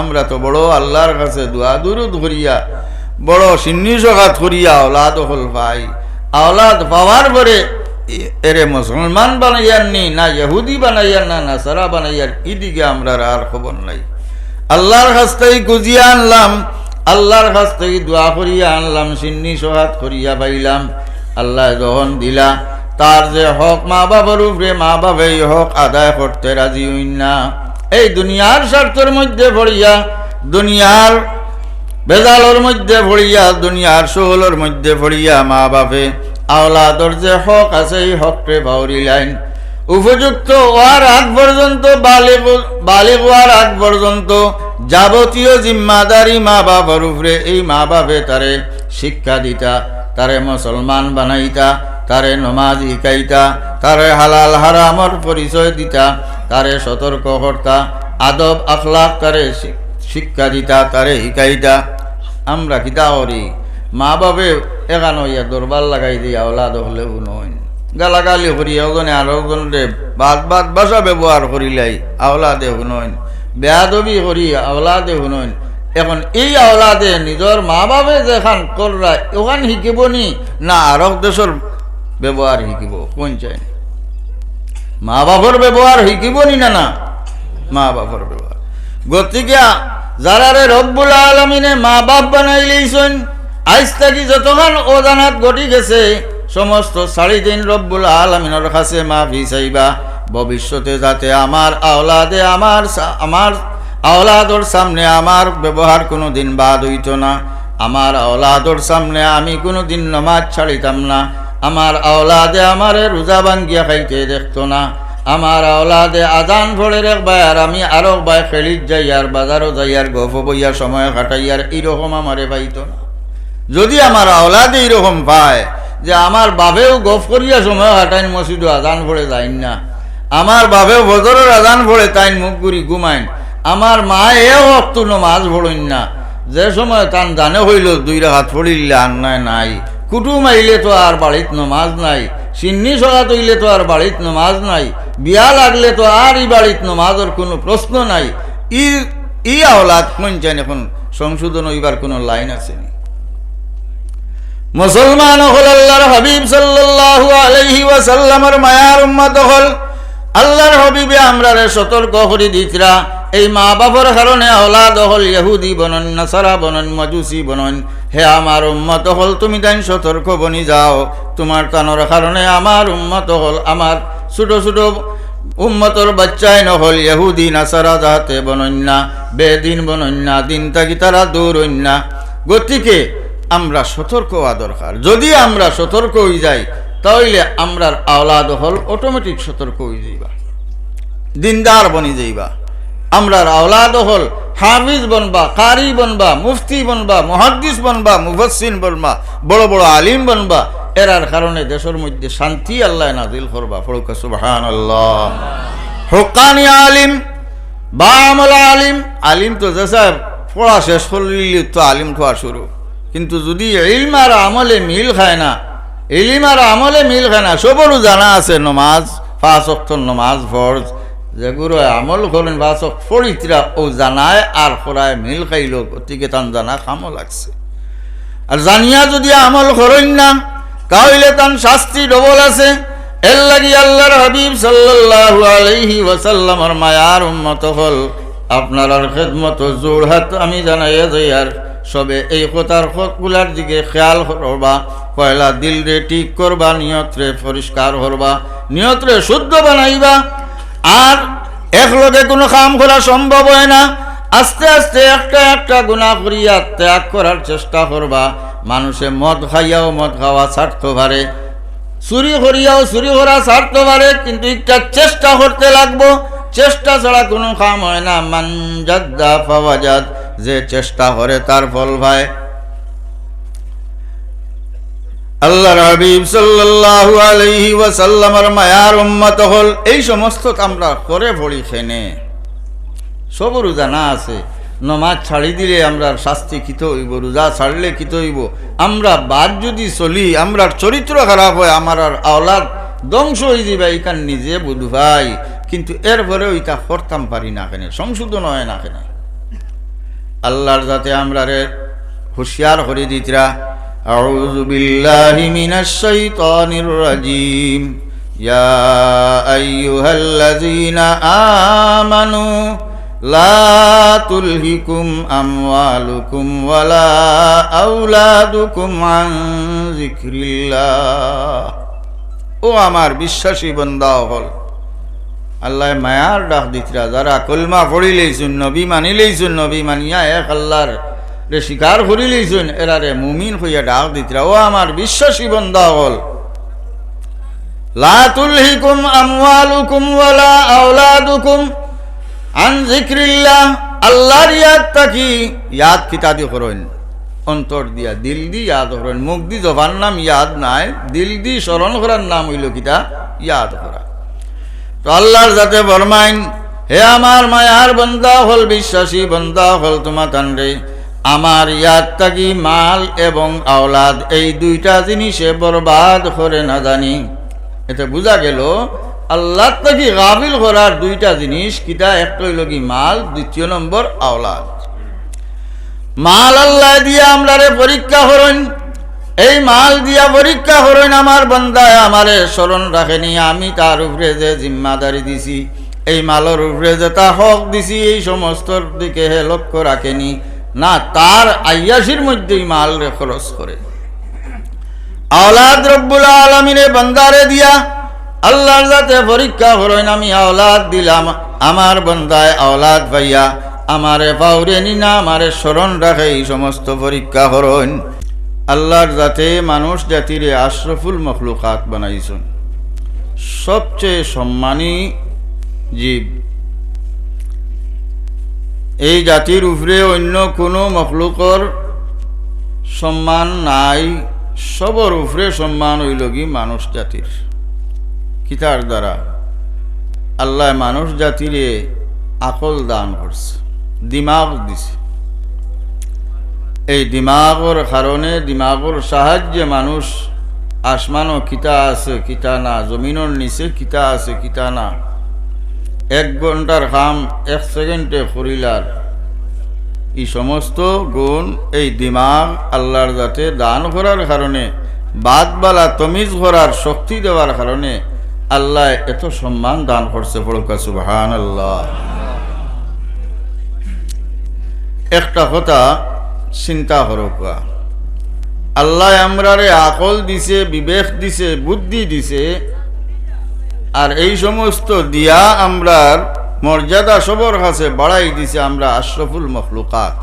আমরা তো বড় আল্লাহর কাছে দোয়া দুরুদ করিয়া, বড় সিন্নি সগাত করিয়া আওলাদ হল ভাই। আওলাদ পাওয়ার পরে এরে মুসলমান বানাইয়ার নি না ইহুদি বানাইয়ার, না না সারা বানাইয়ার ইদিকে আমরা আর খবর নাই। আল্লাহর কাছ থেকে গুজিয়া আনলাম, আল্লাহর কাছ থেকে দোয়া করিয়া আনলাম, সিন্নি সহাত করিয়া পাইলাম। আল্লাহ যখন দিলা। তার যে হক মা বাবার উপরে মা বাবা এই হক আদায় করতে রাজি হইন না। এই দুনিয়ার স্বার্থের মধ্যে পড়িয়া দুনিয়ার বেজালর মধ্যে পড়িয়া দুনিয়ার শোহলের মধ্যে পড়িয়া মা বাপে আওলাদর যে হক আছে, এই হককে বাউরি লাইন। উপযুক্ত হওয়ার আগ পর্যন্ত বালিগ হওয়ার আগ পর্যন্ত যাবতীয় জিম্মাদারি মা বাবার উপরে, এই মা বাপে তারে শিক্ষা দিতা, তারে মুসলমান বানাইতা, তারে নমাজ শিকাইতা তারে হালাল হারামর পরিচয় দিতা। তারে সতর্ক করতা, আদব আখলাক তারে শিক্ষা দিতা, তারে শিকাইতা। আমরা কিতা করি? মা বাবে এখান হইয়া দরবার লাগাই দিয়া ওলাদ হলে নয়। গালাগালি করি ওজনে আর ওজনে বাদ বাদ ভাষা ব্যবহার করিলাই আওলাদে শুনইন বেয়াদবি করি আওলাদে শুনইন এখন এই আওলাদে নিজর মা বাবে যেখান কররা ওখান শিকিব নি, না আরব দেশের ব্যবহার শিকিব, কোন চাই মা বাপর ব্যবহার শিকিব নি না? না মা বাপর ব্যবহার। গতিকে যারারে রব্বুল আলমিনে মা বাপ বানাই লইছেন আজ থাকি যতক্ষণ অজানাত ঘটি গেছে, সমস্ত সাড়ি দিন রব্বুল আলমিনের কাছে মা চাইবা। ভবিষ্যতে যাতে আমার আওলাদে আমার আমার আওলাদর সামনে আমার ব্যবহার কোনো দিন বাদ হইত না। আমার আওলাদর সামনে আমি কোনো দিন নমাজ ছাড়িতাম না। আমার আওলাদে আমার রোজা ভাঙ্গিয়া খাইতে দেখতো না। আমার আওলাদে আজান ভরে রাখবা আর আমি আরও বাই খেলিত যাই আর বাজারও যাই আর গফ বইয়া সময় কাটাই আর এইরকম আমারে পাইত না। যদি আমার আওলাদে এইরকম পায় যে আমার বাবেও গফ করিয়া সময় কাটাইন মসজিদও আজান ভরে যাইন না। আমার বাবেও বজরের আজান ভরে তাইন, মুখ গুড়ি ঘুমাইন। আমার মা এও অক্ত মাছ ভরইন না। যে সময় তান জানে হইল, দুই হাত পড়িলে, আর নাই নাই। কুটুম আইলে তো আর বাড়িত নমাজ নাই, সিন্নি সগাত হইলে তো আর বাড়িত নমাজ নাই, বিয়া লাগলে তো আর ই বাড়িত নমাজের কোনো প্রশ্ন নাই। ই ই আওলাদ চান এখন সংশোধন হইবার কোনো লাইন আছে মুসলমান হল আল্লাহর হাবিব সাল্লাল্লাহু আলাইহি ওয়াসাল্লামের মায়ার উম্মত হল। আল্লাহর হাবিবে আমরারে সতর্ক করে দিতরা এই মা বাবার কারণে আওলাদ হল ইহুদি বনন, নাসারা বনন, মাজুসি বনন। হে আমার উম্মত হল, তুমি তাই সতর্ক বনি যাও। তোমার তানোর কারণে আমার উম্মত হল, আমার ছোট ছোট উম্মতর বাচ্চাই নহল ইহুদি, নাসারা যাতে বনন্যা বেদিন বনন্যা দিন থাকি তারা দূর অন্যা গতিকে আমরা সতর্ক হওয়া দরকার। যদি আমরা সতর্ক হয়ে যাই তাহলে আমরার আওলাদ হল অটোমেটিক সতর্ক হয়ে যাইবা। দিনদার বনি যাইবা। আমরার আওলাদ হল, হাফিজ বনবা, কারি বনবা, মুফতি বনবা, মহাদ্দিস বনবা মুফসিন বনবা, বড় বড় আলিম বনবা, এরার কারণে দেশের মধ্যে শান্তি আল্লাহ নাজিল করবা। ফরুকা সুবহান আল্লাহ হকানি আলিম বা আমলা আলিম আলিম তো যেসা পড়া শেষ করলি তো আলিম খোয়া শুরু। কিন্তু যদি ইলম আর আমলে মিল খায় না, ইলিম আর আমলে মিল খায় না সবরও জানা আছে, নমাজ, পাঁচ অক্টর নমাজ, ফরজ যেগুলো আমল করেন অক্ট ফরিতরা ও জানায় আর খরায় মিল খাইল, গতিকে তান জানা খামো লাগছে। আর জানিয়া যদি আমল করেন না, তাহলে তান শাস্তি ডবল আছে। এর লাগি আল্লাহর হাবিব সাল্লাল্লাহু আলাইহি ওয়াসাল্লামর মায়ার উম্মত হল, আপনার খেদমত জোড়হাত আমি জানাইয়া যাই, আর সবে এই কথার কথাগুলার দিকে খেয়াল করবা, পয়লা দিল রে ঠিক করবা, নিয়ত্রে পরিষ্কার করবা নিয়ত্রে শুদ্ধ বানাইবা আর একলগে কোনো কাম করা সম্ভব হয় না। আস্তে আস্তে একটা একটা গুণা করিয়া ত্যাগ করার চেষ্টা করবা। মানুষে মদ খাইয়াও মদ খাওয়া ছাড়তে পারে। চুরি করিয়াও চুরি করা ছাড়তে পারে, কিন্তু একটা চেষ্টা করতে লাগবো। চেষ্টা ছাড়া কোনো কাম হয় না। মানজাদ্দা ফাওয়াজাদ, যে চেষ্টা করে তার ফল ভাই। আল্লাহর হাবিব সাল্লাল্লাহু আলাইহি ওয়াসাল্লামের মায়ার উম্মত হল এই সমস্ত আমরা করে পড়ি খেনে। সবরও না আছে, নমাজ ছাড়ি দিলে আমরা শাস্তি কিত হইব, রোজা ছাড়লে কিত হইব? আমরা বাদ যদি চলি আমরা চরিত্র খারাপ হয়, আমার আর আওলাদ ধ্বংস হয়ে যাবে এইখান নিজে বুধ ভাই। কিন্তু এরপরে ওইটা করতাম পারি না কেন, সংশোধন হয় না কেন। আল্লাহর যাতে আমরা রে হুঁশিয়ার করে দিতরা। أعوذ بالله من الشيطان الرجيم يا أيها الذين آمنوا لا تلهكم أموالكم ولا أولادكم عن ذكر الله ও আমার বিশ্বাসী বন্দা হল আল্লাহ মায়ার ডাক দিতরা যারা কলমা পড়ি লইছুন নবী মানি লইছুন নবী মানিয়া এক আল্লাহর রে স্বীকার করি লইছুন এরা রে মুমিন হইয়া ডাক দিতরা। ও আমার বিশ্বাসী বন্দা হল লা তুলহিকুম আমওয়ালুকুম ওয়ালা আওলাদুকুম। আন যিকরিল্লাহ, আল্লাহর ইয়াদ তাকি ইয়াদ কিতাদি করইন অন্তর দিয়া, দিল দি ইয়াদ করেন মুখ দি জবান নাম ইয়াদ নাই, দিল দি স্মরণ করার নাম হইল কিতা? ইয়াদ করা। তো আল্লাহর যাতে বরমাইন, হে আমার মায়ার বন্দা হল বিশ্বাসী বন্দা হল তোমা তান্ডে আমার ইয়াদ তাকি মাল এবং আওলাদ, এই দুইটা জিনিসে বরবাদ করে না জানি। এতে বোঝা গেল, আল্লাহ তাকি গাবিল করার দুইটা জিনিস, কিটা একটা হইল মাল, দ্বিতীয় নম্বর আওলাদ। মাল আল্লাহ দিয়া আমরারে পরীক্ষা হরণ এই মাল দিয়া পরীক্ষা হরণ আমার বন্দায় আমারে স্মরণ রাখেনি, আমি তার উপরে যে জিম্মাদারি দিছি, এই মালের উপরে যে তা হক দিছি, এই সমস্ত দিকে হে লক্ষ্য রাখেনি। না, তার আয়াসির মধ্যেই মাল খরচ করে। আওলাদ রব্বুল আলমিনে বন্দারে দিয়া আল্লাহর যাতে পরীক্ষা হরণ আমি আওলাদ দিলাম। আমার বন্দায় আওলাদ ভাইয়া, আমারে পাউরে নিনা, আমারে স্মরণ রাখে এই সমস্ত পরীক্ষা হরণ আল্লাহর যাতে মানুষ জাতিরে আশরফুল মখলুকাত বানাইছেন। সবচেয়ে সম্মানী জীব এই জাতির উপরে অন্য কোনো মখলুকর সম্মান নাই। সবর উপরে সম্মান হইল কি মানুষ জাতির। কিতার দ্বারা আল্লাহ মানুষ জাতিরে আকল দান করছে, দিমাগ দিছে। এই দিমাগর কারণে, দিমাগর সাহায্যে মানুষ আসমানও কিতা আছে, কিতা না জমিনের নিচে কিতা আছে, কিতা না। এক ঘণ্টার কাম এক সেকেন্ডে করিলার এই সমস্ত গুণ, এই দিমাগ আল্লাহর যাতে দান করার কারণে, বাদবালা তমিজ করার শক্তি দেওয়ার কারণে আল্লাহ এত সম্মান দান করছে ফড়কা সুবহান আল্লাহ একটা কথা চিন্তা করকা আল্লাহ আমরারে আকল দিছে, বিবেক দিছে, বুদ্ধি দিছে আর এই সমস্ত দিয়া আমরার মর্যাদা সবর কাছে বাড়াই দিছে আমরা আশরফুল মখলুকাত।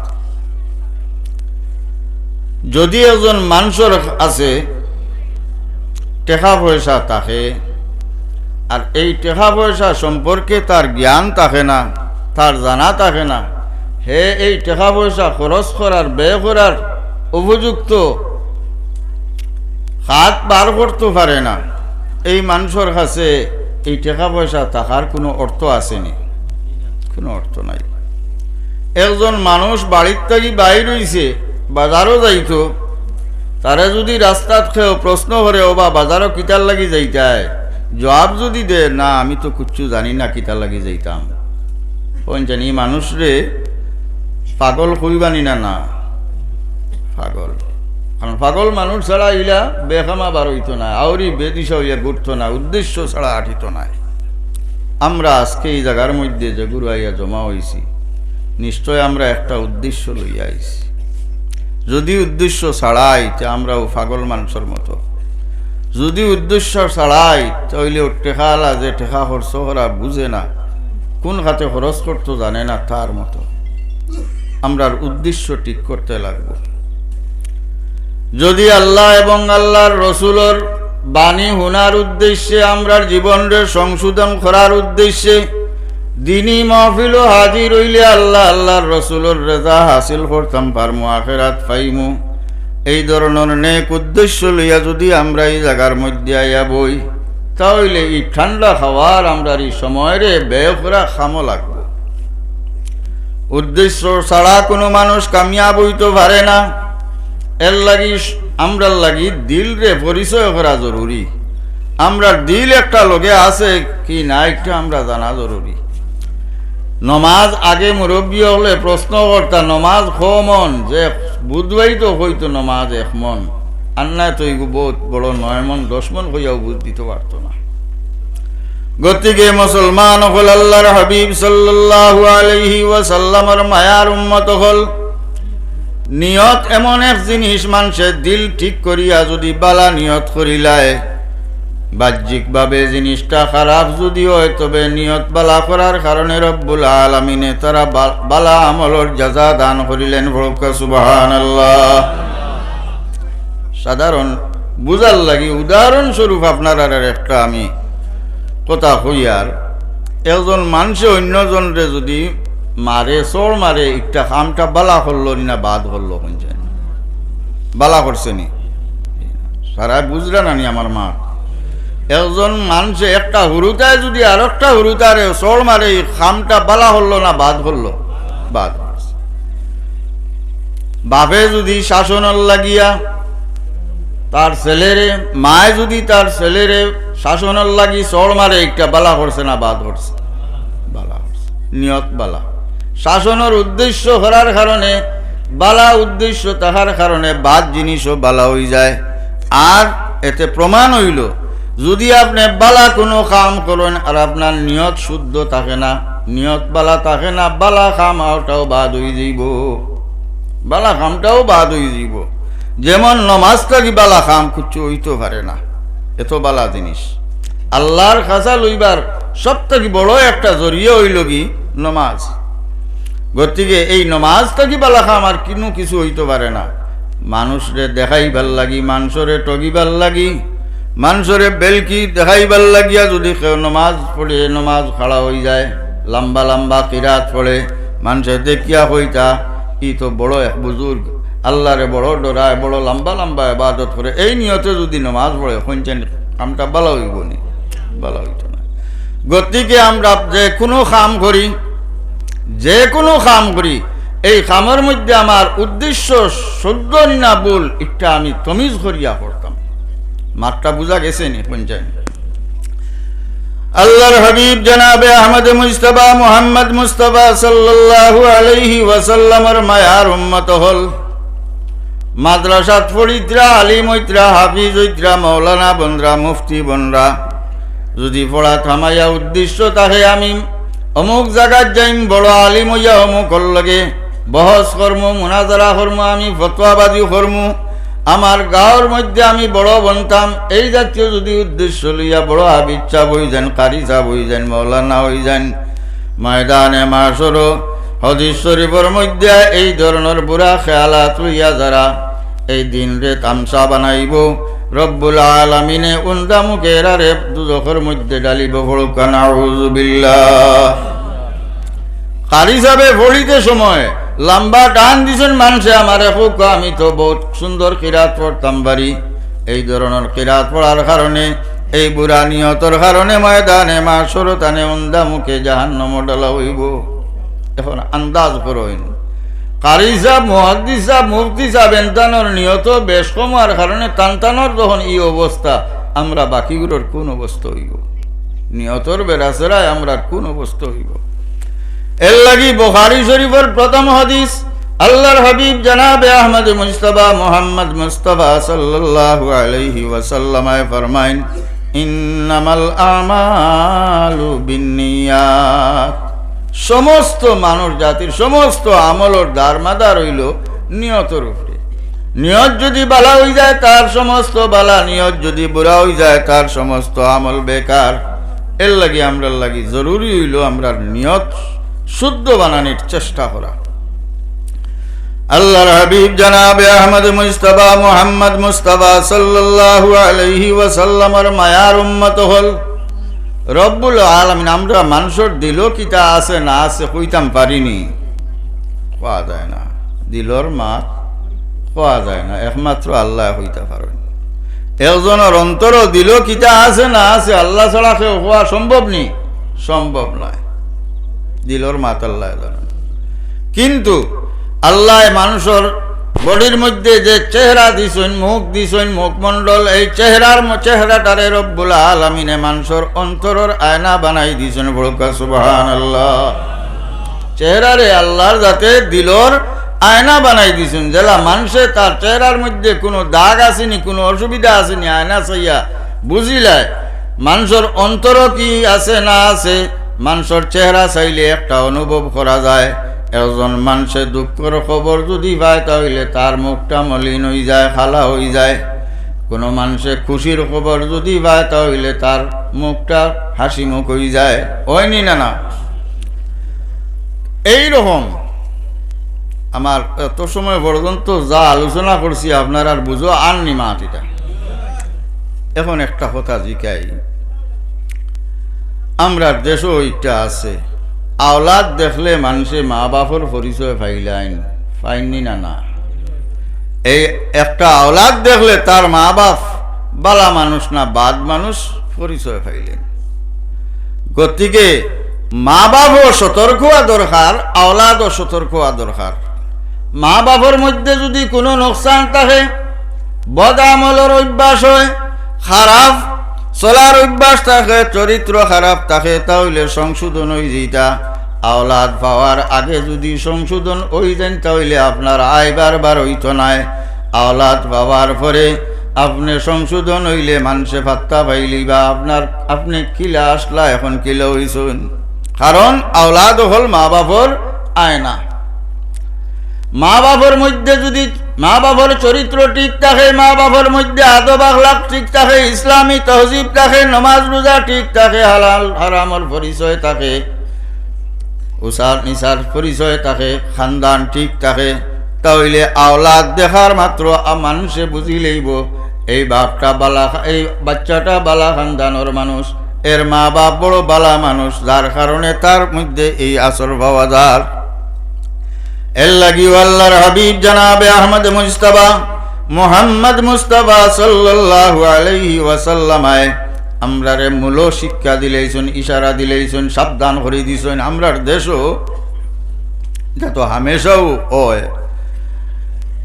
যদি একজন মানুষের আছে টেকা পয়সা থাকে, আর এই টেকা পয়সা সম্পর্কে তার জ্ঞান থাকে না, তার জানা থাকে না, হে এই টাকা পয়সা খরচ করার, ব্যয় করার উপযুক্ত হাত বার করতে পারে না, এই মানুষের কাছে এই টাকা পয়সা থাকার কোনো অর্থ আসেনি। কোনো অর্থ নাই। একজন মানুষ বাড়ির থেকে বাইর হইছে, বাজারও যাইতো, তারা যদি রাস্তাত খেয়েও প্রশ্ন করে ও বা বাজারও কিতার লাগি যাইতায় জবাব যদি দে, না, আমি তো কিচ্ছু জানি না কিতার লাগি যাইতাম। জানি, মানুষ রে, পাগল কইবানি না না, পাগল। কারণ পাগল মানুষ ছাড়া ইলা বেখামা বার হইতো না আউরি বেদিশা হইয়া ঘুরতো না উদ্দেশ্য ছাড়া আঠিত নাই। আমরা আজকে এই জায়গার মধ্যে যে গুরু আইয়া জমা হয়েছি নিশ্চয় আমরা একটা উদ্দেশ্য লইয়া আইছি। যদি উদ্দেশ্য ছাড়াই, তে আমরাও পাগল মানুষের মতো। যদি উদ্দেশ্য ছাড়াই তাহলে টেকালা যে টেকা খরচ করা বুঝে না, কোন খাতে খরচ করতো জানে না তার মতো। আমরার উদ্দেশ্য ঠিক করতে লাগবো। যদি আল্লাহ এবং আল্লাহর রসুলর বাণী হুনার উদ্দেশ্যে, আমরার জীবনের সংশোধন করার উদ্দেশ্যে দিনই মহফিল হাজির হইলে আল্লাহ আল্লাহর রসুলর রেজা হাসিল করতাম, পারমু আখেরাত পাইমু। এই ধরনের নেক উদ্দেশ্য লইয়া যদি আমরা এই জায়গার মধ্যে আইয়া বই, তাহলে এই ঠান্ডা খাওয়ার আমরা এই সময়ের ব্যয় করা খামো লাগবে। উদ্দেশ্য ছাড়া কোনো মানুষ কামিয়াব হইতে পারে না। এর লাগি আমরার লাগি দিল রে পরিচয় করা জরুরি। আমরার দিল একটা লগে আছে কি না একটা আমরা জানা জরুরি। নমাজ আগে মুরব্বী হলে প্রশ্ন করতা, নমাজ মন? যে বুধবাই তো হইতো নমাজ এক মন। আন্নায় তো এগু বহুত বড় নয় মন, দশ মন হইয়াও বুঝ দিতে পারতো না। গতিকে মুসলমান হল আল্লাহর হাবিব সাল্লাল্লাহু আলাইহি ওয়াসাল্লামের মায়ার উম্মত হল নিয়ত এমন এক জিনিস মানুষের দিল ঠিক করিয়া যদি বালা নিয়ত করিলায়। বাহ্যিকভাবে জিনিসটা খারাপ যদি হয় তবে নিয়ত বালা করার কারণে রব্বুল আলমিনে তারা বালা আমলর যাজা দান করিলেন সুবাহান সাধারণ, বুঝার লাগি উদাহরণস্বরূপ আপনার আর একটা আমি কথা হইয়ার একজন মানুষে অন্যজনরে যদি মারে, চোর মারে একটা কামটা বালা করল না বাদ শুনছেন বালা করছে নি। সারা বুঝরা নানি আমার মা। একজন মানুষে একটা হুরুতায় যদি আর একটা হুরুতারে চোর মারে খামটা বালা হলো না বাদ হলো বাদ। বাপে যদি শাসনের লাগিয়া তার ছেলেরে, মায় যদি তার ছেলেরে শাসনের লাগি চড় মারে একটা বালা করছে না বাদ করছে। বালা নিয়ত বালা। শাসনের উদ্দেশ্য করার কারণে, বালা উদ্দেশ্য তাহার কারণে বাদ জিনিসও বালা হয়ে যায়। আর এতে প্রমাণ হইল, যদি আপনি বালা কোনো কাম করেন আর আপনার নিয়ত শুদ্ধ থাকে না, নিয়ত বালা থাকে না, বালা কাম আওটাও বাদ হয়ে যাইব। বালা কামটাও বাদ হয়ে যাইব। যেমন নমাজটা কি বালা কাম কুচ্ছু হইতে পারে না, এত বালা জিনিস। আল্লাহর খাসা লইবার সব থেকে বড় একটা জরিয়ে হইল কি? নমাজ। গতিকে এই নমাজটা কি বালা খাম আর কিনো কিছু হইতে পারে না। মানুষরে দেখাইবার লাগি, মানুষরে টগিবার লাগি, মানুষরে বেলকি দেখাইবার লাগিয়া যদি কেউ নমাজ পড়ে, নমাজ খাড়া হয়ে যায়, লম্বা লম্বা কিরাত পড়ে, মানুষে দেখিয়া হইতা ই তো বড় এক বুজুর্গ, আল্লাহরে বড় ডরায়, বড় লম্বা লম্বা ইবাদত করে, এই নিয়তে যদি নমাজ পড়ে, শুনছেন, কামটা ভালো হইব নি ভালো হইত না। গতিকে আমরা যে কোনো কাম করি যে কোনো কাম করি। এই কামের মধ্যে আমার উদ্দেশ্য সদ্য না বল একটা আমি তমিজ করিয়া করতাম মাঠটা বোঝা গেছে নি পঞ্চায়েত? আল্লাহর হাবিব জনাবে আহমদ মুস্তফা মোহাম্মদ মুস্তফা সাল্লাল্লাহু আলাইহি ওয়াসাল্লামের মায়ার উম্মত হল। মাদ্রাসাত ফরিদ্রা আলিম ঐত্রা হাফিজ ঐত্রা মৌলানা বনরা, মুফতি বনরা। যদি পড়া থামাইয়া উদ্দেশ্য তাহে আমি অমুক জায়গাত যাইম, বড় আলিম হইয়া অমুক লাগে। বহস কর্ম মুনাজারা কর্ম আমি ফতোয়াবাদী কর্ম আমার গাঁৱৰ মধ্যে আমি বড় বনতাম। এই জাতীয় যদি উদ্দেশ্য লইয়া বড় হাবিচ্ছা বই যান কারিচা বই যান, মৌলানা হই যান, ময়দানে মাসর হদিস শরীফের মধ্যে এই ধরনের বুড়া খেয়ালাত লইয়া যারা এই দিন রে তামসা বানাইব। রব্বুল আলমিনে উন্দা মুখের আরে দুদকের মধ্যে ডালিব ফড়ুকান আউযুবিল্লাহ কারি যাবে পড়িতে সময় লম্বা টান দিছেন মানুষে, আমার হোক আমি তো বহুত সুন্দর কিরাত পড়তাম বাড়ি। এই ধরনের কিরাত পড়ার কারণে, এই বুড়া নিয়তর কারণে ময়দানে মা সরতানে উন্দা মুখে জাহান্ন ডলা হইব। এখন আন্দাজ করইন কারি সাহ মহাদ্দি সাহ মুফতি সাহ এনতানোর নিয়ত বেশ কম হওয়ার কারণে টানটানোর যখন এই অবস্থা। আমরা বাকিগুলোর কোন অবস্থা হইব? নিয়তর বেড়াচেরায় আমরা কোন অবস্থা হইব? এর লাগি বুখারী শরীফের প্রথম হাদিস, আল্লাহর হাবিব জনাবে আহমদ মুস্তফা মোহাম্মদ মুস্তফা সাল্লাল্লাহু আলাইহি ওয়াসাল্লামায় ফরমাইন, ইন্নামাল আমালু বিন্নিয়াত সমস্ত মানুষ জাতির সমস্ত আমলর দারমাদার হইল নিয়তর উপরে নিয়ত যদি বালা হয়ে যায়, তার সমস্ত বালা। নিয়ত যদি বুড়া হয়ে যায়, তার সমস্ত আমল বেকার। এর লাগি আমরা লাগি জরুরি হইল আমরা নিয়ত শুদ্ধ বানানির চেষ্টা করা। আল্লাহর হাবিব জানাবে আহমদ মুস্তফা মোহাম্মদ মুস্তফা সাল্লাল্লাহু আলাইহি ওয়াসাল্লামের মায়ার উম্মত হল রব্বুল আলমিন, আমরা মানুষের দিল কিতা আছে না আছে কইতাম পারিনি। কোয়া যায় না। দিলর মাত কোয়া যায় না। একমাত্র আল্লাহ হইতে পারেন। একজনের অন্তর দিল কিতা আছে না আছে আল্লাহ ছাড়া কেউ হওয়া সম্ভব নি? সম্ভব নয়। দিলর মাত আল্লাহ কিন্তু আল্লাহ মানুষের বডির মধ্যে যে চেহারা দিছেন, মুখ দিছেন, মুখমণ্ডল, এই চেহারার চেহারাটারে রব্বুল আলমিনে মানুষের অন্তরের আয়না বানাই দিছেন বড়কা সুবহান আল্লাহ চেহারারে আল্লাহর যাতে দিলর আয়না বানাই দিছেন। জেলা মানুষে তার চেহারার মধ্যে কোনো দাগ আসেনি, কোনো অসুবিধা আসেনি, আয়না চাইয়া বুঝিলায়, মানুষের অন্তর কি আছে না আছে, মানুষের চেহারা চাইলে একটা অনুভব করা যায়। একজন মানুষের দুঃখের খবর যদি পায়, তাহলে তার মুখটা মলিন হয়ে যায়, খালা হয়ে যায়। কোনো মানুষের খুশির খবর যদি পায়, তাহলে তার মুখটা হাসি মুখ হয়ে যায়। হয়নি না না এই রকম আমার এত সময় পর্যন্ত যা আলোচনা করছি, আপনার আর বুঝো আননি মাটিটা এখন একটা কথা জিকাই। আমরা দেশও ওইটা আছে। আওলাদ দেখলে মানুষে মা বাপর পরিচয় পাইলাইন। পাইনি না না? এই একটা আওলাদ দেখলে তার মা বাপ বালা মানুষ না, বাদ মানুষ পরিচয় পাইলেন। গতিকে মা বাপও সতর্ক হওয়া দরকার, আওলাদও সতর্ক হওয়া দরকার। মা বাপর মধ্যে যদি কোনো নোকসান থাকে বদ আমলের অভ্যাস হয়, খারাপ, চলার অভ্যাস থাকে, চরিত্র খারাপ থাকে, তাহলে সংশোধন ওই যেটা আওলাদ পাওয়ার আগে যদি সংশোধন ওই দেন তাহলে আপনার আইবার বার হইতো নাই। আওলাদ পাওয়ার পরে আপনি সংশোধন হইলে মানুষে ফাত্তা পাইলি বা আপনার, আপনি কিলা আসলা, এখন কিলা হইছেন। কারণ আওলাদ হল মা বাপর আয়না। মা বাবার মধ্যে যদি, মা বাবার চরিত্র ঠিক থাকে, মা বাবার মধ্যে আদব আখলাক ঠিক থাকে, ইসলামী তহজিব থাকে, নমাজ রোজা ঠিক থাকে, হালাল, হারামর পরিচয় থাকে উষার নিশার পরিচয় থাকে, খানদান ঠিক থাকে। তাহলে আওলাদ দেখার মাত্র মানুষে বুঝি লইব, এই বাপটা বালা, এই বাচ্চাটা বালা খানদানোর মানুষ। এর মা বাপ বড় বালা মানুষ, যার কারণে তার মধ্যে এই আসর পাওয়া যায়। এর লাগিও আল্লাহর হাবিব জানাবে আহমদ মুস্তাবা মোহাম্মদ মুস্তাবা সাল্লাল্লাহু আলাইহি ওয়াসাল্লামায় আমরারে মূল শিক্ষা দিলেইছেন, ইশারা দিলেইছেন, সাবধান করে দিছেন। আমরার দেশও এটা তো হামেশাও হয়।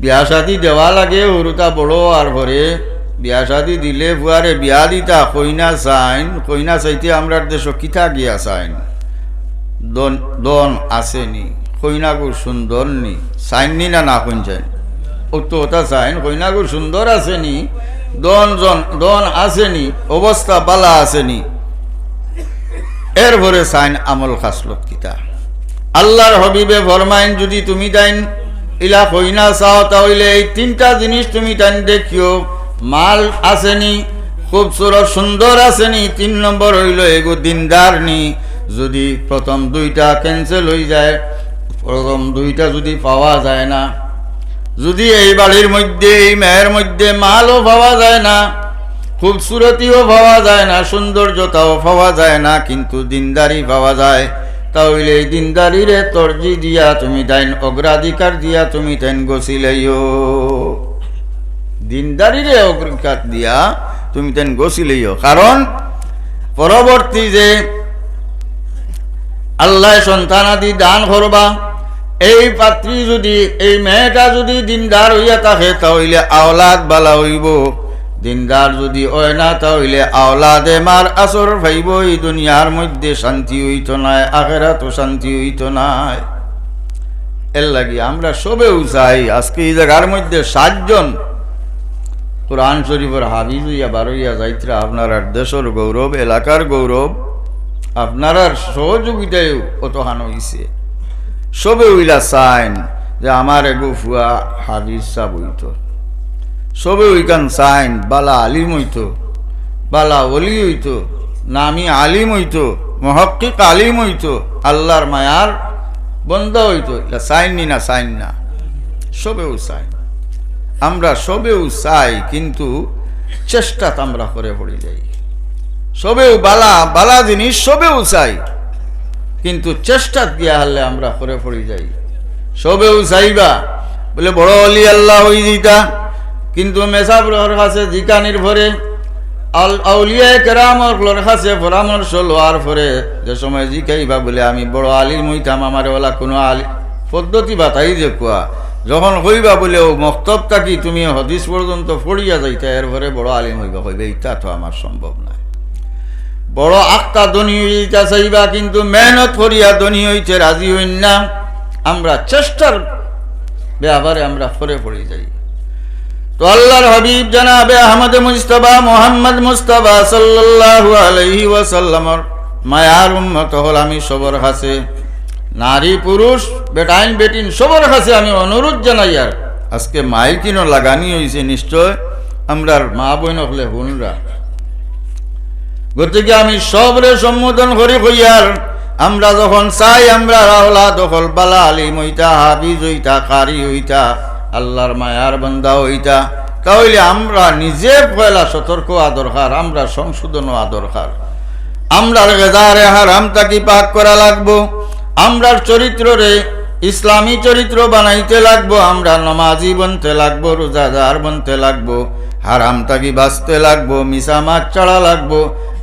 বিয়া শাদি দেওয়া লাগে উরুতা বড় আর ভরে বিয়া শাদি দিলে ফুয়ারে বিয়া দিতা, কইনা চাইন, কইনা চাইতে আমরার দেশ কিতা গিয়া চাইন। দন দন আসেনি কইনাগু সুন্দর নি? চাইননি না না কইনছেন ও তো ওটা চাইন, কইনাগু সুন্দর আসেনি দন জন দন আসেনি, অবস্থা বালা আসেনি। এরপরে চাইন আমল খাসলত কিতা? আল্লাহর হবিবে ফরমাইন, যদি তুমি তাইন ইলা কইনা চাও, তাহলে এই তিনটা জিনিস তুমি তাইন দেখিও। মাল আসেনি খুব সুরত সুন্দর আসেনি, তিন নম্বর হইল এগো দিনদার নি যদি প্রথম দুইটা ক্যান্সেল হয়ে যায়, প্রথম দুইটা যদি পাওয়া যায় না যদি এই বাড়ির মধ্যে, এই মেয়ের মধ্যে মালও পাওয়া যায় না, খুবসুরতিও পাওয়া যায় না, সৌন্দর্যতাও পাওয়া যায় না, কিন্তু দিনদারি পাওয়া যায়, তাহলে এই দিনদারিরে তর্জি দিয়া তুমি তাইন অগ্রাধিকার দিয়া তুমি তাইন গছিলাইও দিনদারিরে অগ্রাধিকার দিয়া তুমি তাইন গছিলাইও কারণ পরবর্তী যে আল্লাহ সন্তানাদি দান করবা এই পাত্রী যদি, এই মেয়েটা যদি দিনদার হইয়া থাকে তাহলে আওলাদ বালা হইব। দিনদার যদি হয় না তাহলে আওলাদে মার আসর ভাইব। এই দুনিয়ার মধ্যে শান্তি হইত নাই আখেরা তো শান্তি হইত নাই। এর লাগি আমরা সবেও চাই, আজকে এই জায়গার মধ্যে সাতজন কোরআন শরীফের হাবিজ হইয়া বারইয়া যাইত্রা, আপনার দেশের গৌরব, এলাকার গৌরব, আপনার সহযোগিতায় অতহান হইছে। সবে উইলা চাইন যে আমার এগো ফুয়া হাবিজ সাহ হইত সবে উইকান চাইন বালা আলিম হইত, বালা অলি হইত, নামি আলিম হইত, মহক্কিক আলিম হইত, আল্লাহর মায়ার বন্ধ হইত। এটা চাইনি না চাইন না। সবেও চাই আমরা সবেও চাই, কিন্তু চেষ্টাত আমরা করে পড়ে যাই সবেও বালা বালা জিনিস সবেও চাই। কিন্তু চেষ্টা দিয়া হলে আমরা করে পড়ে যাই। সবেও চাইবা বলে, বড় অলি আল্লাহ হই দিতা কিন্তু মেসাবর কাছে জিকা নির্ভরে। আউলিয়ায় কেরামর কাছে পরামর্শ লওয়ার পরে যে সময় জিকাইবা বলে, আমি বড় আলিম হইতাম আমার ওলা কোনো আলি পদ্ধতি বাতাই যে কোয়া। যখন হইবা বলে, ও মক্তব থাকি তুমি হদিস পর্যন্ত পড়িয়া যাইতা। এরপরে বড় আলিম হইবা। হইবে ইটা তো আমার সম্ভব নয় বড় আক্তা ধনী হইতা চাইবা, কিন্তু মেহনত করিয়া ধনী হইতে রাজি হইন না। আমরা চেষ্টার ব্যাপারে আমরা ফরে পড়ে যাই। তো আল্লাহর হাবিব জানাবে, আহমদ মুস্তফা মোহাম্মদ মুস্তফা সাল্লাল্লাহু আলাইহি ওয়াসাল্লামর মায়ার উম্মত হল আমি সবর কাছে নারী, পুরুষ, বেটাইন, বেটিন, সবর কাছে আমি অনুরোধ জানাই আর। আজকে মাইকিনও লাগানি হয়েছে নিশ্চয়। আমরা মা বোন হলে হুনরা। গতিকে আমি সবরে সম্বোধন করি কইয়ার, আমরা যখন চাই আমরা রাওলা, দখল বালা আলিম হইতা হাফিজ হইতা কারি হইতা, আল্লাহর মায়ার বান্দা হইতা, তাহলে আমরা নিজে পয়লা সতর্ক আদরকার আমরা সংশোধন আদরকার আমরার গেদারে হারাম তাকি পাক করা লাগবো, আমরার চরিত্ররে ইসলামী চরিত্র বানাইতে লাগবো, আমরা নমাজি বনতে লাগবো, রোজাদার বনতে লাগবো, হারাম তাকি বাঁচতে লাগবো, মাছ চড়া লাগবো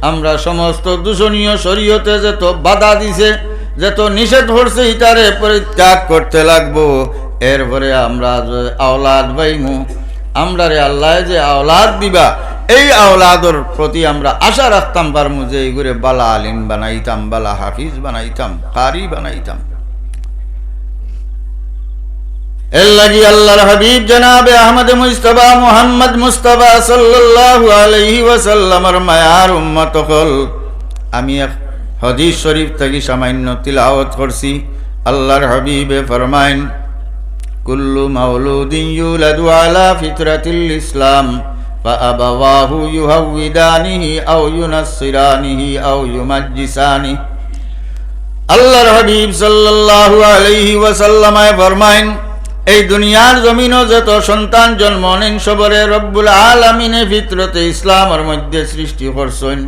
আমরা সমস্ত দূষণীয় শরীয়তে যেত বাধা দিছে, যেত নিষেধ করছে, ইটারে পরিত্যাগ করতে লাগবো। এরপরে আমরা আওলাদ বাইমু, আমরা রে আল্লাহ যে আওলাদ দিবা, এই আওলাদর প্রতি আমরা আশা রাখতাম পারমু যে এই এইগুলো বালা আলিম বানাইতাম, বালা হাফিজ বানাইতাম, কারি বানাইতাম। এর লাগি আল্লাহর হাবিব জনাবে আহমদ মুস্তফা মুহাম্মদ মুস্তফা সাল্লাল্লাহু আলাইহি ওয়াসাল্লামের মায়ার উম্মত হল আমি এক হদিস শরীফ থেকে সামান্য তিলাওয়াত করছি আল্লাহর হাবিবে ফরমাইন কুল্লু মাউলুদিন ইউলাদু আলা ফিতরাতিল ইসলাম فأبواه يهودانه أو ينصرانه أو يمجسانه আল্লাহর হাবিব সাল্লাল্লাহু আলাইহি ওয়াসাল্লামায় ফরমাইন এই দুনিয়ার জমিনও যত সন্তান জন্ম নেন সবরে রব্বুল আলামিনে ফিতরতে ইসলামের মধ্যে সৃষ্টি করছেন।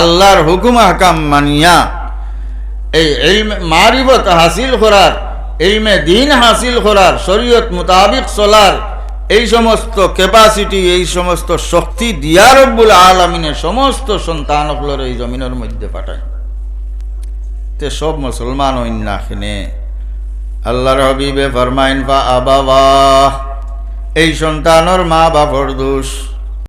আল্লাহর হুকুম হাকাম মানিয়া এই মারিফত হাসিল করার, ইলমে দিন হাসিল করার, শরীয়ত মোতাবিক চলার, এই সমস্ত ক্যাপাসিটি এই সমস্ত শক্তি দিয়া রব্বুল আলমিনের সমস্ত সন্তানগুলোর এই জমিনের মধ্যে পাঠায়। তে সব মুসলমান অন্যাখিনে আল্লাহর হবিবে ফরমাইন বা আবাবা এই সন্তানর মা বাবর দোষ।